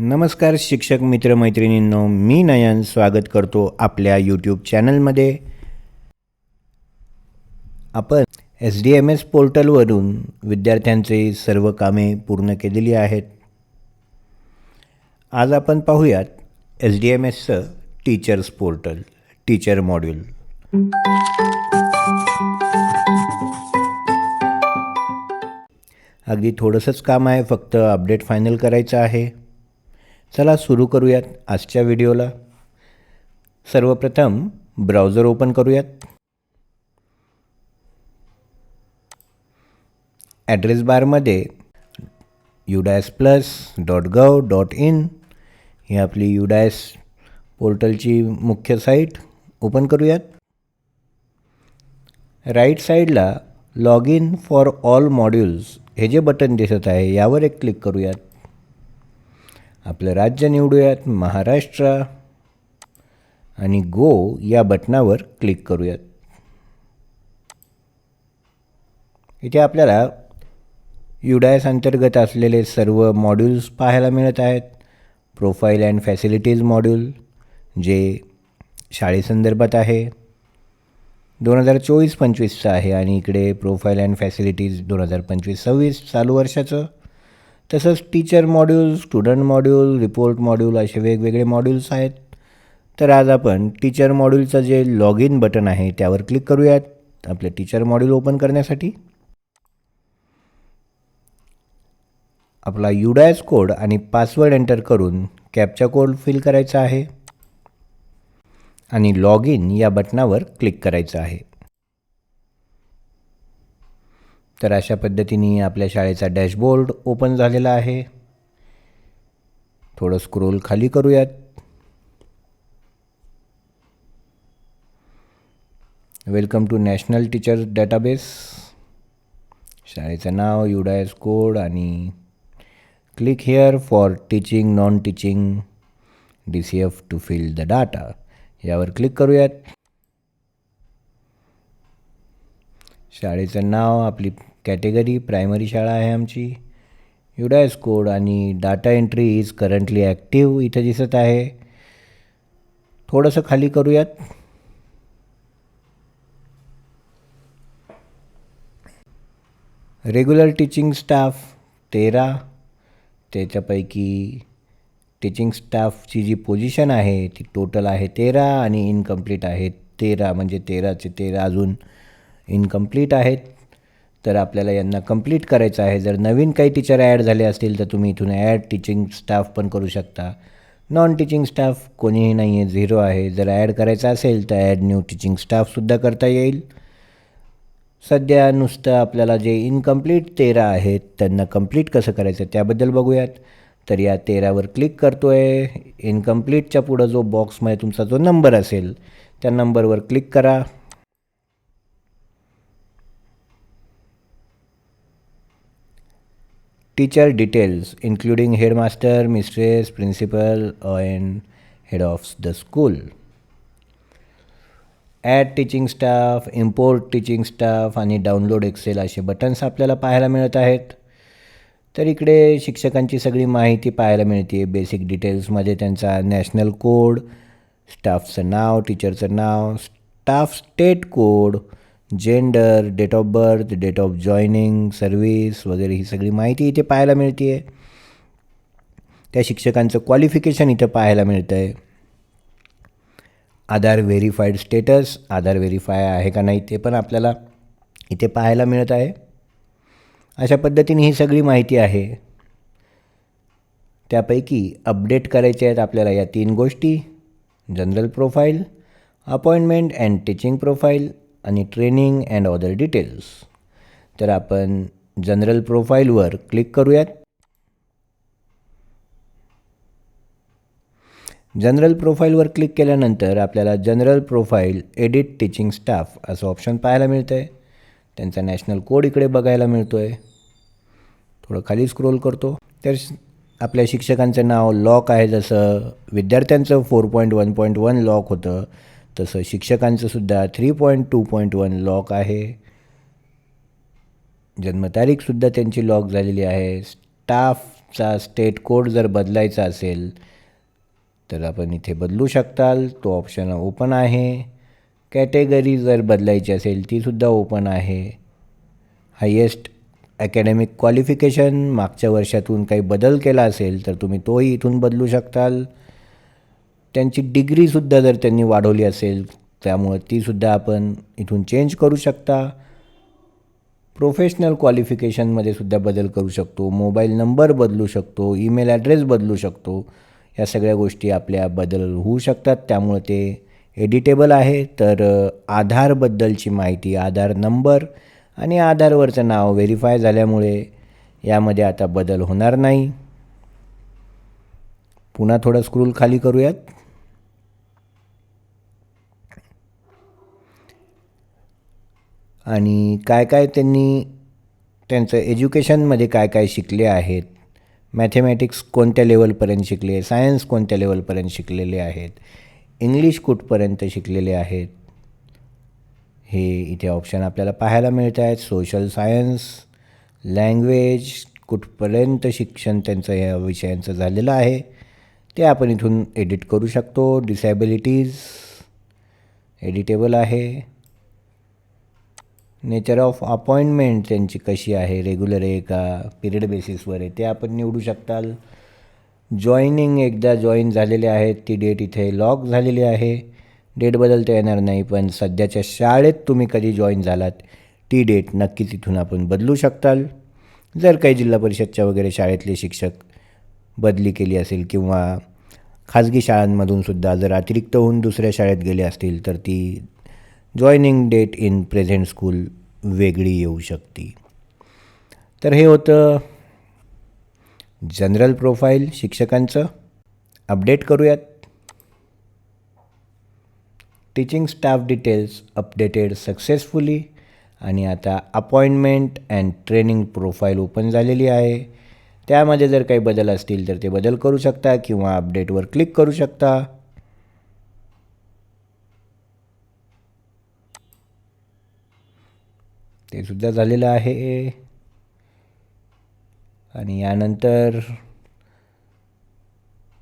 नमस्कार शिक्षक मित्रमैत्रिणींनो मी नयन स्वागत करतो आपल्या यूट्यूब चॅनलमध्ये आपण एस डी एम एस पोर्टलवरून विद्यार्थ्यांचे सर्व कामे पूर्ण केलेली आहेत. आज आपण पाहूयात एस डी एम एसचं टीचर्स पोर्टल टीचर मॉड्यूल अगदी थोडंसंच काम आहे फक्त अपडेट फायनल करायचं आहे. चला सुरू करूयात आजच्या व्हिडिओला. सर्वप्रथम ब्राउझर ओपन करूयात. ॲड्रेस बारमध्ये UDISE plus dot gov dot in ही आपली युडायस पोर्टलची मुख्य साईट ओपन करूयात. राईट साईडला log in for all modules हे जे बटन दिसत आहे यावर एक क्लिक करूयात. आपलं राज्य निवडूयात महाराष्ट्र आणि गो या बटनावर क्लिक करूयात. इथे आपल्याला युडायस अंतर्गत असलेले सर्व मॉड्यूल्स पाहायला मिळत आहेत. प्रोफाईल अँड फॅसिलिटीज मॉड्यूल जे शाळेसंदर्भात आहे. दोन हजार चोवीस पंचवीसचं आहे आणि इकडे प्रोफाईल अँड फॅसिलिटीज दोन हजार पंचवीस सव्वीस चालू वर्षाचं. तसंच teacher module student module report module असे वेगवेगळे मॉड्यूल्स आहेत. तर आज आपण टीचर मॉड्यूलचं जे लॉग इन बटन आहे त्यावर क्लिक करूयात. आपले टीचर मॉड्यूल ओपन करण्यासाठी. आपला युडायस कोड आणि पासवर्ड एंटर करून कॅपचा कोड फिल करायचा आहे. आणि लॉग इन या बटनावर क्लिक करायचं आहे. तर अशा पद्धतीने आपल्या शाळेचा डॅशबोर्ड ओपन झालेला आहे. थोडं स्क्रोल खाली करूयात. Welcome to national teachers database. शाळेचं नाव युडायस कोड आणि click here for teaching non teaching D C F to fill the data. यावर क्लिक करूयात. शाळेचं नाव आपली कॅटेगरी प्रायमरी शाळा आहे आमची. युडायस कोड आणि data entry is currently active इथं दिसत आहे. थोडंसं खाली करूयात. रेग्युलर टीचिंग स्टाफ तेरा. त्याच्यापैकी टीचिंग स्टाफची जी पोझिशन आहे ती टोटल आहे तेरा आणि इनकम्प्लीट आहे तेरा म्हणजे तेराचे तेरा अजून इनकम्प्लीट आहेत तर आपल्याला यांना कंप्लीट करायचं आहे. जर नवीन काही टीचर ॲड झाले असतील तर तुम्ही इथून ॲड टीचिंग स्टाफ पण करू शकता. नॉन टीचिंग स्टाफ कोणीही नाही आहे झिरो आहे. जर ॲड करायचं असेल तर ॲड न्यू टीचिंग स्टाफसुद्धा करता येईल. सध्या नुसतं आपल्याला जे इनकम्प्लीट तेरा आहेत त्यांना कंप्लीट कसं करायचं त्याबद्दल बघूयात. तर या तेरावर क्लिक करतो आहे इनकम्प्लीटच्या पुढं जो बॉक्समध्ये तुमचा जो नंबर असेल त्या नंबरवर क्लिक करा. Teacher details including headmaster mistress principal and head of the school add teaching staff import teaching staff आणि डाउनलोड एक्सेल असे बटन्स आपल्याला पाहायला मिळत आहेत. तर इकडे शिक्षकांची सगळी माहिती पाहायला मिळते बेसिक डिटेल्समध्ये त्यांचा नॅशनल कोड स्टाफचं नाव टीचरचं नाव staff state code gender date of birth date of joining service वगैरे ही सगळी माहिती इथे पाहायला मिळते आहे त्या शिक्षकांचं क्वालिफिकेशन इथं पाहायला मिळतं आहे Aadhaar verified status Aadhaar verify आहे का नाही ते पण आपल्याला इथे पाहायला मिळत आहे. अशा पद्धतीने ही सगळी माहिती आहे. त्यापैकी अपडेट करायचे आहेत आपल्याला या तीन गोष्टी. General profile appointment and teaching profile आणि ट्रेनिंग अँड अदर डिटेल्स. तर आपण जनरल प्रोफाईलवर क्लिक करूयात. जनरल प्रोफाईलवर क्लिक केल्यानंतर आपल्याला general profile edit teaching staff असं ऑप्शन पाहायला मिळतं आहे त्यांचा नॅशनल कोड इकडे बघायला मिळतो आहे थोडं खाली स्क्रोल करतो. तर आपल्या शिक्षकांचं नाव लॉक आहे जसं विद्यार्थ्यांचं four point one point one lock होतं. तसं शिक्षकांचंसुद्धा three point two point one lock आहे. जन्मतारीखसुद्धा त्यांची लॉक झालेली आहे. स्टाफचा स्टेट कोड जर बदलायचा असेल तर आपण इथे बदलू शकताल. तो ऑप्शन ओपन आहे. कॅटेगरी जर बदलायची असेल तीसुद्धा ओपन आहे. हायेस्ट अकॅडमिक क्वालिफिकेशन मागच्या वर्षातून काही बदल केला असेल तर तुम्ही तोही इथून बदलू शकताल. त्यांची डिग्रीसुद्धा जर त्यांनी वाढवली असेल त्यामुळं तीसुद्धा आपण इथून चेंज करू शकता. प्रोफेशनल क्वालिफिकेशनमध्ये सुद्धा बदल करू शकतो. मोबाईल नंबर बदलू शकतो. ईमेल ॲड्रेस बदलू शकतो. या सगळ्या गोष्टी आपल्या बदल होऊ शकतात. त्यामुळं ते एडिटेबल आहे. तर आधारबद्दलची माहिती आधार नंबर आणि आधारवरचं नाव व्हेरीफाय झाल्यामुळे यामध्ये आता बदल होणार नाही. पुन्हा थोडं स्क्रूल खाली करूयात. आणि काय काय त्यांनी त्यांचं एज्युकेशनमध्ये काय काय शिकले आहेत? मॅथेमॅटिक्स कोणत्या लेवलपर्यंत शिकले सायन्स कोणत्या लेवलपर्यंत शिकलेले आहेत? इंग्लिश कुठपर्यंत शिकलेले आहेत? हे इथे ऑप्शन आपल्याला पाहायला मिळत आहेत. सोशल सायन्स लँग्वेज कुठपर्यंत शिक्षण त्यांचं या विषयांचं झालेलं आहे? ते आपण इथून एडिट करू शकतो. डिसॅबिलिटीज एडिटेबल आहे. नेचर ऑफ अपॉइंटमेंट त्यांची कशी आहे? रेग्युलर आहे का? पिरियड बेसिसवर आहे. ते आपण निवडू शकताल. जॉईनिंग एकदा जॉईन झालेले आहेत. ती डेट इथे लॉक झालेली आहे. डेट बदलता येणार नाही पण सध्याच्या शाळेत तुम्ही कधी जॉईन झालात ती डेट नक्कीच इथून आपण बदलू शकताल. जर काही जिल्हा परिषदच्या वगैरे शाळेतले शिक्षक बदली केली असेल किंवा खाजगी शाळांमधूनसुद्धा जर अतिरिक्त होऊन दुसऱ्या शाळेत गेले असतील तर ती joining date in present school वेगळी येऊ शकते. तर हे होतं जनरल प्रोफाईल शिक्षकांचं. अपडेट करूयात. Teaching staff details updated successfully आणि आता appointment and training profile open झालेली आहे. त्यामध्ये जर काही बदल असतील तर ते बदल करू शकता किंवा अपडेटवर क्लिक करू शकता. ते सुद्धा झालेलं आहे. आणि यानंतर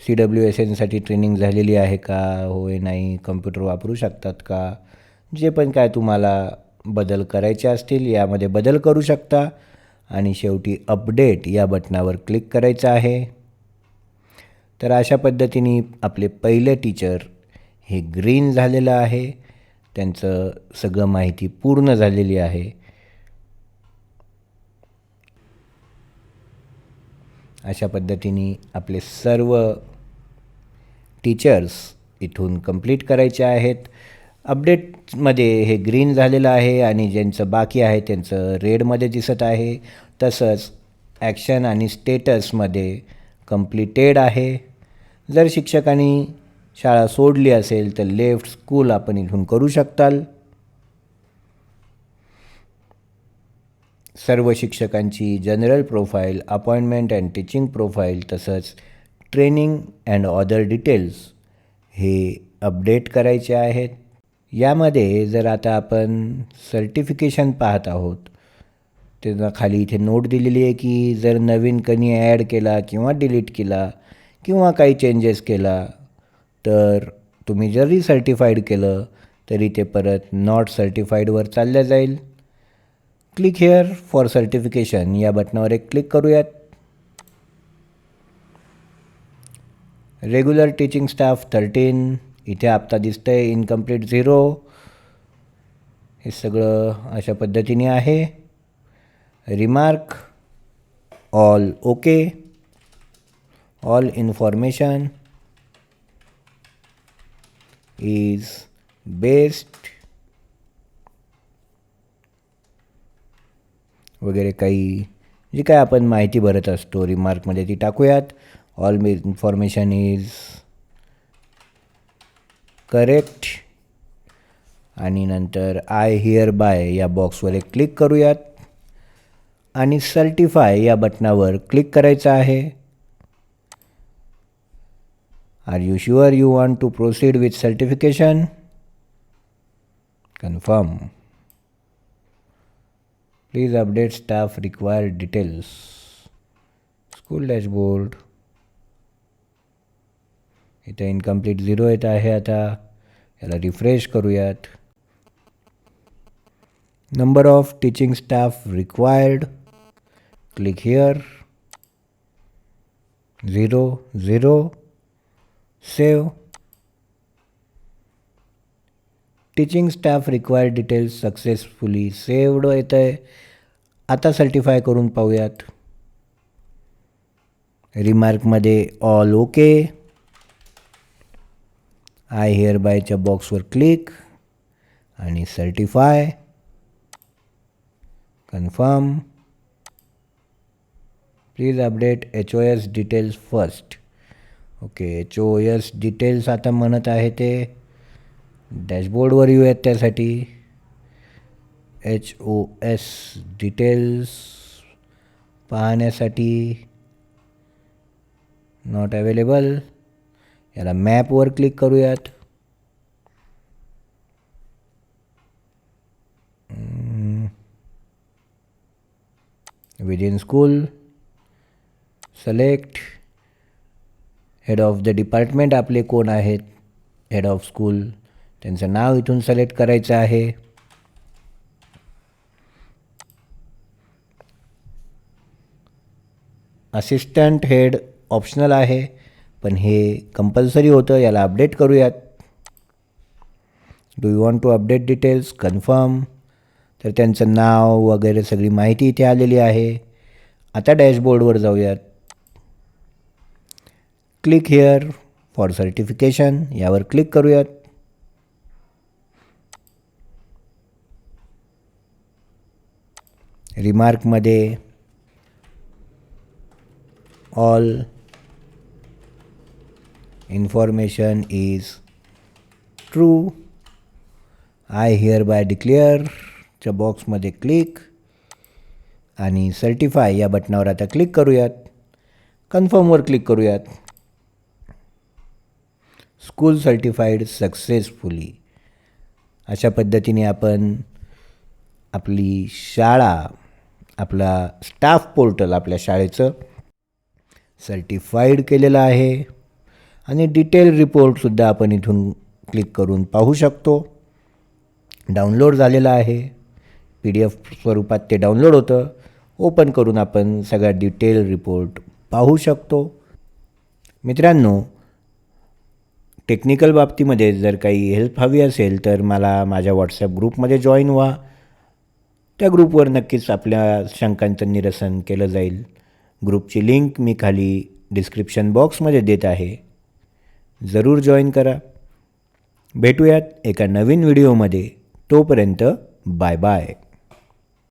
सी डब्ल्यू एस एनसाठी ट्रेनिंग झालेली आहे का होय नाही कम्प्युटर वापरू शकतात का जे पण काय तुम्हाला बदल करायचे असतील यामध्ये बदल करू शकता. आणि शेवटी अपडेट या बटनावर क्लिक करायचं आहे. तर अशा पद्धतीने आपले पहिले टीचर हे ग्रीन झालेलं आहे. त्यांचं सगळं माहिती पूर्ण झालेली आहे. अशा पद्धतीने आपले सर्व टीचर्स इथून कंप्लीट करायचे आहेत. अपडेटमध्ये हे ग्रीन झालेलं आहे आणि ज्यांचं बाकी आहे त्यांचं रेडमध्ये दिसत आहे. तसंच ॲक्शन आणि स्टेटसमध्ये कम्प्लिटेड आहे. जर शिक्षकांनी शाळा सोडली असेल तर लेफ्ट स्कूल आपण इथून करू शकताल. सर्व शिक्षकांची general profile appointment and teaching profile तसंच ट्रेनिंग अँड अदर डिटेल्स हे अपडेट करायचे आहेत. यामध्ये जर आता आपण सर्टिफिकेशन पाहत आहोत तेव्हा खाली इथे नोट दिलेली आहे की जर नवीन कणी ॲड केला किंवा डिलीट केला किंवा काही चेंजेस केला तर तुम्ही जरी सर्टिफाईड केलं तरी ते परत नॉट सर्टिफाईडवर चालल्या जाईल. क्लिक हेअर फॉर सर्टिफिकेशन या बटनावर एक क्लिक करूयात. रेग्युलर टीचिंग स्टाफ थर्टीन इथे आत्ता दिसतं आहे इनकम्प्लीट झिरो हे सगळं अशा पद्धतीने आहे. Remark all okay all information is best वगैरे काही जी काय आपण माहिती भरत असतो रिमार्कमध्ये ती टाकूयात. All information is correct. आणि नंतर आय हिअर बाय या बॉक्सवर एक क्लिक करूयात. आणि सर्टिफाय या बटनावर क्लिक करायचं आहे. Are you sure you want to proceed with certification confirm please update staff required details school dashboard इथं इनकम्प्लीट झिरो येत आहे आता. याला रिफ्रेश करूयात. Number of teaching staff required click here zero zero save teaching staff required details successfully saved येतं आहे. आता certify करून पाहूयात. रिमार्कमध्ये ऑल ओके आय हिअर बायच्या बॉक्सवर क्लिक आणि certify confirm please update H O S details first okay H O S details आता म्हणत आहे ते डॅशबोर्डवर येऊयात त्यासाठी. एच ओ एस डिटेल्स पाहण्यासाठी नॉट अवेलेबल याला मॅपवर क्लिक करूयात. Within school select head of the department आपले कोण आहेत? हेड ऑफ स्कूल त्यांचं नाव इथून सिलेक्ट करायचं आहे. असिस्टंट हेड ऑप्शनल आहे. पण हे कंपल्सरी होतं याला अपडेट करूयात. Do you want to update details confirm तर त्यांचं नाव वगैरे सगळी माहिती इथे आलेली आहे. आता डॅशबोर्डवर जाऊयात. क्लिक हिअर फॉर सर्टिफिकेशन यावर क्लिक करूयात. रिमार्कमध्ये all information is true I hereby च्या बॉक्समध्ये क्लिक आणि सर्टिफाय या बटनावर आता क्लिक करूयात. कन्फर्मवर क्लिक करूयात. स्कूल सर्टिफाईड सक्सेसफुली अशा पद्धतीने आपण आपली शाळा आपला स्टाफ पोर्टल आपल्या शाळेचं सर्टिफाईड केलेलं आहे. आणि डिटेल रिपोर्टसुद्धा आपण इथून क्लिक करून पाहू शकतो. डाउनलोड झालेलं आहे. पी डी एफ स्वरूपात ते डाउनलोड होतं. ओपन करून आपण सगळा डिटेल रिपोर्ट पाहू शकतो. मित्रांनो टेक्निकल बाबतीमध्ये जर काही हेल्प हवी असेल तर मला माझ्या व्हॉट्सॲप ग्रुपमध्ये जॉईन व्हा. त्या ग्रुपवर नक्कीच आपल्या शंकांचं निरसन केलं जाईल. ग्रुपची लिंक मी खाली डिस्क्रिप्शन बॉक्समध्ये देत आहे. जरूर जॉईन करा. भेटूयात एका नवीन व्हिडिओमध्ये तोपर्यंत बाय बाय